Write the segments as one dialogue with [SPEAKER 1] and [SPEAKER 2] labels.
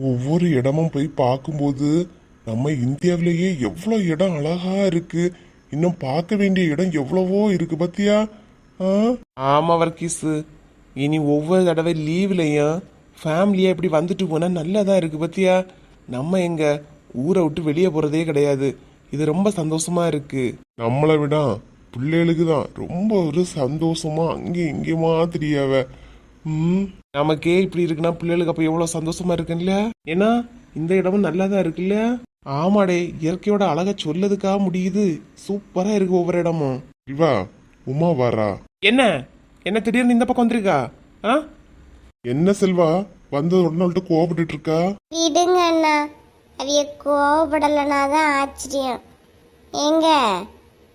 [SPEAKER 1] ஒவ்வொரு இடமும் போய் பார்க்கும்போது நம்ம இந்தியாவிலேயே எவ்வளோ இடம் அழகா இருக்கு. இன்னும் பார்க்க வேண்டிய இடம் எவ்வளவோ இருக்கு பத்தியா?
[SPEAKER 2] ஆமா வர்க்கீஸ் இனி ஒவ்வொரு தடவை லீவ்லையும் ஃபேமிலியா இப்படி வந்துட்டு போனா நல்லதா இருக்கு பத்தியா? நம்ம எங்க ஊரை விட்டு வெளியே போறதே கிடையாது. இது ரொம்ப சந்தோஷமா இருக்கு.
[SPEAKER 1] நம்மளை விட பிள்ளைகளுக்கு தான் ரொம்ப ஒரு சந்தோஷமா அங்கே இங்கேயுமா தெரியாவ ம்?
[SPEAKER 2] நமக்கே இப்படி இருக்குன்னா பிள்ளைகளுக்கு அப்ப எவ்வளவு சந்தோஷமா இருக்குல்ல ஏன்னா இந்த இடமும் நல்லா தான் இருக்குல்ல? ஆமாடே இயற்கையோட அழகை சொல்லதுக்கா முடியுது. சூப்பரா இருக்கு ஒவ்வொரு இடமும்.
[SPEAKER 1] இவா உமா வாரா.
[SPEAKER 2] என்ன? என்ன திடீர்னு இந்த பக்கம் வந்திருக்கா? ஆ?
[SPEAKER 1] என்ன செல்வா வந்தது உடனே அவள்கிட்ட கோவப்பட்டுட்டு இருக்கா?
[SPEAKER 3] விடுங்க அண்ணா. அவிய கோவப்படலைனா தான் ஆச்சரியம். ஏங்க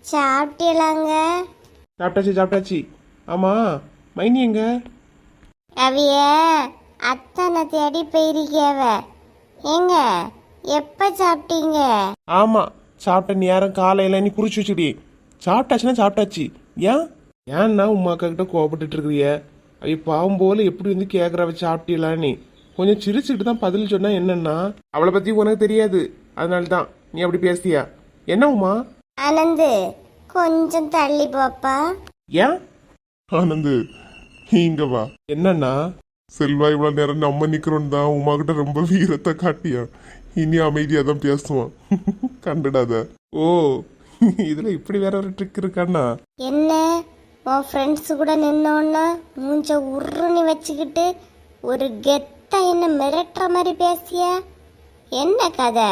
[SPEAKER 3] சாப்பிட்டீங்களாங்க?
[SPEAKER 2] சாப்பிட்டாச்சு சாப்பிட்டாச்சு. ஆமா மைனி எங்க?
[SPEAKER 3] அவிய அத்தனை தேடி போயிருக்கேவ ஏங்க எப்ப சாப்பிட்டீங்க?
[SPEAKER 2] ஆமா சாப்பிட்ட நேரம் காலையில நீ குறிச்சு வச்சுடி சாப்பிட்டாச்சுன்னா சாப்பிட்டாச்சு. ஏன்? ஏன்னா உமா அக்கா கிட்ட கோவப்பட்டுட்டு இருக்கிறிய. அவ பாவம் போல எப்படி வந்து கேக்குறவ சாப்பிட்டீங்களான்னு கொஞ்சம் சிரிச்சுட்டு தான் பதில் சொன்னா என்னன்னா அவளை பத்தி உனக்கு தெரியாது. அதனால தான் நீ அப்படி பேசியா? என்ன உமா?
[SPEAKER 3] ஆனந்து கொஞ்சம் தள்ளி போப்பா
[SPEAKER 2] ஏன்?
[SPEAKER 1] ஆனந்து இங்க வா.
[SPEAKER 2] என்னன்னா
[SPEAKER 1] செல்வா இவ்வளவு நேரம் நம்ம நிக்கிறோம் தான் உமா கிட்ட ரொம்ப வீரத்தை காட்டியா? இனி அமைதியா தான் பேசுவான். கண்டுடாத.
[SPEAKER 2] ஓ இதுல இப்படி வேற ஒரு ட்ரிக் இருக்காண்ணா?
[SPEAKER 3] என்ன? உன் ஃப்ரெண்ட்ஸ் கூட நின்னோன்னா மூஞ்ச உருணி வச்சுக்கிட்டு ஒரு கெத்தா என்ன மிரட்டுற மாதிரி பேசிய? என்ன கதை?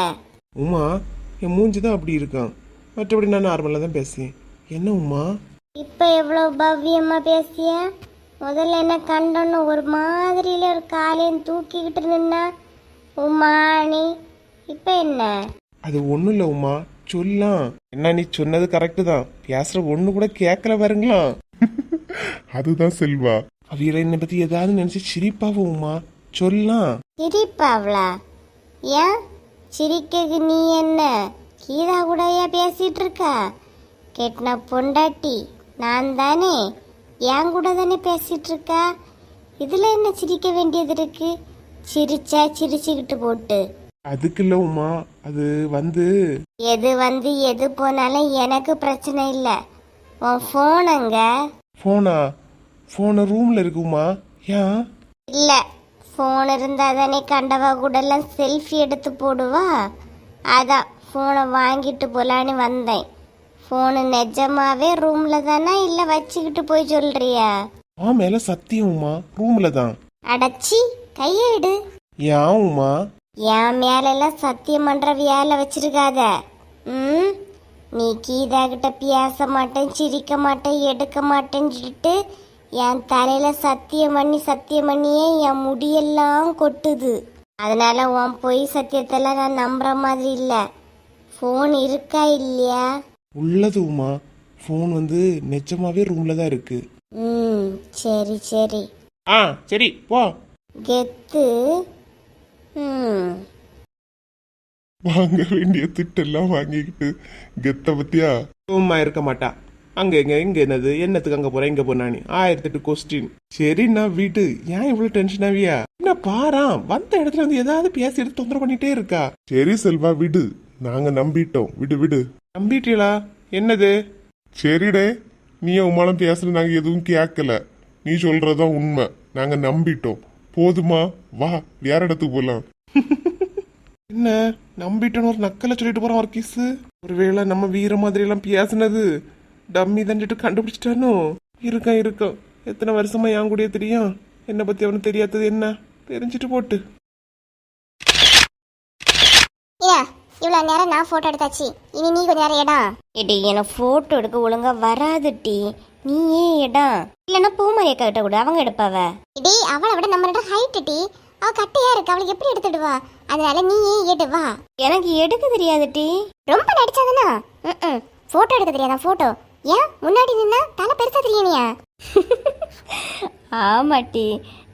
[SPEAKER 2] உமா என் மூஞ்சி தான் அப்படி இருக்கான். மற்றபடி நான் நார்மலாக தான் பேசுவேன். என்ன உமா?
[SPEAKER 3] இப்ப எவ்வளவு பவ்யமா பேசிய? முதல்ல என்ன கண்டோன்னு ஒரு மாதிரியில ஒரு காலையும் தூக்கிக்கிட்டு நின்னா? உமானி இப்ப என்ன?
[SPEAKER 2] அது ஒன்றும் இல்லை உமா சொல்லலாம். என்ன நீ சொன்னது கரெக்டு தான். பேசுற ஒன்று கூட கேட்கல பாருங்களா?
[SPEAKER 1] அதுதான் செல்வா.
[SPEAKER 2] அவியலை என்னை பற்றி ஏதாவது நினச்சி சிரிப்பாவும் உமா சொல்லலாம்.
[SPEAKER 3] சிரிப்பாவளா? ஏன்? சிரிக்கக்கு நீ என்ன? கீதா கூடயா பேசிட்டு இருக்கா? கெட்டின பொண்டாட்டி நான் தானே? என் கூட தானே பேசிட்டு இருக்கா? இதுல என்ன சிரிக்க வேண்டியது இருக்கு? சிரிச்சா சிரிச்சுக்கிட்டு போட்டு.
[SPEAKER 2] அதுக்கு இல்லை உமா அது வந்து
[SPEAKER 3] எது வந்து எது போனாலும் எனக்கு பிரச்சனை இல்லை. உன் ஃபோன் அங்க.
[SPEAKER 2] ஃபோனா ஃபோனு ரூமில் இருக்கு உமா? ஏன்?
[SPEAKER 3] இல்லை ஃபோன் இருந்தால் தானே கண்டவா கூடலாம் செல்ஃபி எடுத்து போடுவா? அதான் ஃபோனை வாங்கிட்டு போலான்னு வந்தேன். ஃபோனு நிஜமாவே ரூமில் தானே? இல்லை வச்சுக்கிட்டு போய் சொல்றியா?
[SPEAKER 2] ஆ மேலே சத்தியம் உமா. ரூமில் தான்.
[SPEAKER 3] அடச்சி கையை எடு
[SPEAKER 2] ஏன் உமா?
[SPEAKER 3] என் மேலெல்லாம் சத்தியம் பண்ற வேலை வச்சிருக்காத. ம்? நீ கீதா கிட்ட பேச மாட்டேன் சிரிக்க மாட்டேன் எடுக்க மாட்டேன்னு சொல்லிட்டு என் தலையில சத்தியம் பண்ணி சத்தியம் பண்ணியே என் முடியெல்லாம் கொட்டுது. அதனால உன் பொய் சத்தியத்தெல்லாம் நான் நம்புற மாதிரி இல்லை. ஃபோன் இருக்கா இல்லையா?
[SPEAKER 2] உள்ளது உமா ஃபோன் வந்து நிஜமாவே ரூமில் தான் இருக்கு.
[SPEAKER 3] ம் சரி சரி.
[SPEAKER 2] ஆ சரி போ.
[SPEAKER 3] கெத்து. ம்.
[SPEAKER 1] வாங்க வேண்டிய திட்டெல்லாம் வாங்கிக்கிட்டு கெத்த பத்தியா?
[SPEAKER 2] சும்மா இருக்க மாட்டா. அங்க எங்க இங்க என்னது? என்னத்துக்கு அங்க போறேன் இங்க போனானி ஆயிரத்தி எட்டு கொஸ்டின் சரிண்ணா வீட்டு. ஏன் இவ்வளவு டென்ஷன் ஆவியா? என்ன பாரா வந்த இடத்துல வந்து ஏதாவது பேசி எடுத்து தொந்தரவு பண்ணிட்டே இருக்கா?
[SPEAKER 1] சரி செல்வா விடு. நாங்க நம்பிட்டோம். விடு விடு.
[SPEAKER 2] நம்பிட்டீங்களா? என்னது?
[SPEAKER 1] சரிடே. நீ உமாலும் பேசுற நாங்க எதுவும் கேட்கல நீ சொல்றதுதான் உண்மை. நாங்க நம்பிட்டோம். போதுமா? வா வேற இடத்துக்கு போலாம்.
[SPEAKER 2] என்ன? நம்பிட்டேன்னு ஒரு நக்கலை சொல்லிட்டு போறான் வர்க்கீஸ். ஒருவேளை நம்ம வீர மாதிரி எல்லாம் பேசுனது டம்மி தண்டிட்டு கண்டுபிடிச்சிட்டானோ? இருக்கான் இருக்கான். எத்தனை வருஷமா என் கூடயே தெரியும். என்னை பத்தி அவனுக்கு தெரியாதது என்ன? தெரிஞ்சிட்டு போட்டு.
[SPEAKER 3] இவ்வளோ நேரம் நான் ஃபோட்டோ எடுத்தாச்சு. இனி நீ கொஞ்ச நேரம் இடம் இடி எனக்கு ஃபோட்டோ எடுக்க ஒழுங்கா வராதுட்டி நீ ஏன் இடம் இல்லைன்னா பூமாரி அக்கா கிட்ட கூட அவங்க எடுப்பாவ? இடி அவளை விட நம்ம ரெண்டு ஹைட் டி. அவ கட்டையா இருக்கு அவளுக்கு எப்படி எடுத்துடுவா அதனால நீ ஏன் எடு வா. எனக்கு எடுக்க தெரியாது டி. ரொம்ப நடிச்சாதானா ம் ஃபோட்டோ எடுக்க தெரியாதா ஃபோட்டோ ஏன்? முன்னாடி நின்னா தலை பெருசா தெரியலையா ஆமாட்டி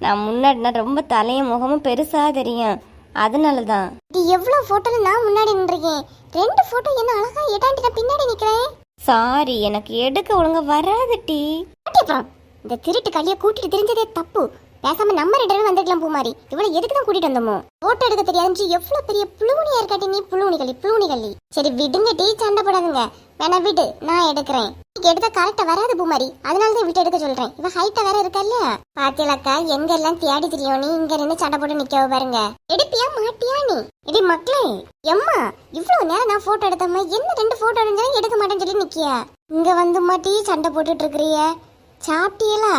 [SPEAKER 3] நான் முன்னாடினா ரொம்ப தலையும் முகமும் பெருசா தெரியும். அதனால தான் இது எவ்வளவு போட்டோல நான் முன்னாடி நின்றுக்கேன் ரெண்டு போட்டோ என்ன அழகா எடாண்டி நான் பின்னாடி நிக்கிறேன்? சாரி எனக்கு எடுக்க ஒழுங்கா வராது டி. அப்புறம் இந்த திருட்டு களிய கூட்டிட்டு தெரிஞ்சதே தப்பு. பேசாம நம்ம ரெண்டு பேரும் வந்துக்கலாம் பூமாரி. இவ்வளவு எதுக்கு தான் கூட்டிட்டு வந்தோமோ? போட்டோ எடுக்க தெரியாதுன்னு எவ்வளவு பெரிய புழுவனியா இருக்காட்டி நீ புழுவனிகளி புழுவனிகளி சரி விடுங்க டீ சண்டை போடாதுங்க. வேணா விடு நான் எடுக்கிறேன். இன்னைக்கு எடுத்தா கரெக்டா வராது பூமாரி. அதனால தான் விட்டு எடுக்க சொல்றேன். இவ ஹைட்டா வேற இருக்கா இல்லையா? பாத்தியலக்கா எங்க எல்லாம் தேடி தெரியும்? நீ இங்க இருந்து சண்டை போட்டு நிக்கவ பாருங்க. எடுப்பியா மாட்டியா நீ? எடி மக்களே எம்மா இவ்வளவு நேரம் நான் போட்டோ எடுத்தம்மா என்ன ரெண்டு போட்டோ எடுத்தாலும் எடுக்க மாட்டேன்னு சொல்லி நிக்கிய? இங்க வந்து மாட்டி சண்டை போட்டுட்டு இருக்கிறிய. சாப்பிட்டீங்களா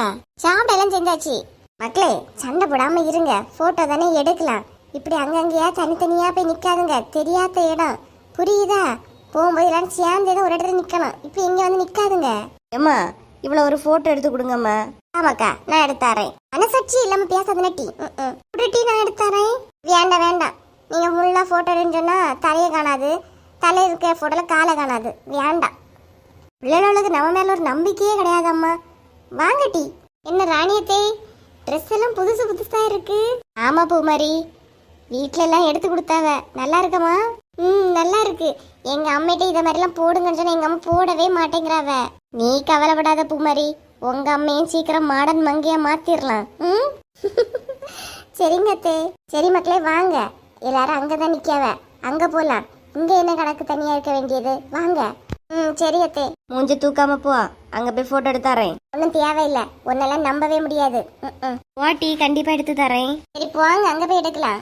[SPEAKER 3] சாப்பிட எல்லாம் செஞ்சாச்சு. மக்களே சண்டை போடாம இருங்க. போட்டோ தானே எடுக்கலாம். இப்படி அங்கங்கேயா தனித்தனியா போய் நிக்காதுங்க. தெரியாத இடம். புரியுதா? போகும்போது எல்லாரும் சேர்ந்து ஏதோ ஒரு இடத்துல நிக்கணும். இப்போ இங்க வந்து நிக்காதுங்க. ஏம்மா இவ்வளவு ஒரு போட்டோ எடுத்து கொடுங்கம்மா. ஆமாக்கா நான் எடுத்தாரேன் மனசாட்சி இல்லாம பேசாத நட்டி டீ நான் எடுத்தாரேன் வேண்டாம் வேண்டாம். நீங்க ஃபுல்லா போட்டோ எடுன்னு சொன்னா தலையை காணாது. தலை இருக்க போட்டோல காலை காணாது. வேண்டாம். பிள்ளைகளுக்கு நம்ம மேல ஒரு நம்பிக்கையே கிடையாதம்மா. வாங்க டீ. என்ன ராணியத்தே ட்ரெஸ் எல்லாம் புதுசு புதுசா இருக்கு. ஆமா பூமாரி. வீட்ல எல்லாம் எடுத்து கொடுத்தாவ. நல்லா இருக்கமா ம் நல்லா இருக்கு. எங்க அம்மிட்ட இத மாதிரிலாம் போடுங்கன்னு சொன்னா எங்க அம்மா போடவே மாட்டேங்கிறாவ. நீ கவலைப்படாத பூமாரி. உங்க அம்மையும் சீக்கிரம் மாடன் மங்கையா மாத்திரலாம். ம்? சரிங்க அத்தே. சரி மக்களே வாங்க. எல்லாரும் அங்கதான் நிக்காவ அங்க போலாம். இங்க என்ன கணக்கு தனியா இருக்க வேண்டியது? வாங்க. ம் சரி அத்தே.
[SPEAKER 4] மூஞ்சி தூக்காம போ. அங்க போய் போட்டோ எடுத்து தரேன்.
[SPEAKER 3] ஒன்றும் தேவையில்லை. உன்னெல்லாம் நம்பவே முடியாது. ம், ம்.
[SPEAKER 4] கண்டிப்பா எடுத்து தரேன்.
[SPEAKER 3] சரி போங்க. அங்க போய் எடுக்கலாம்.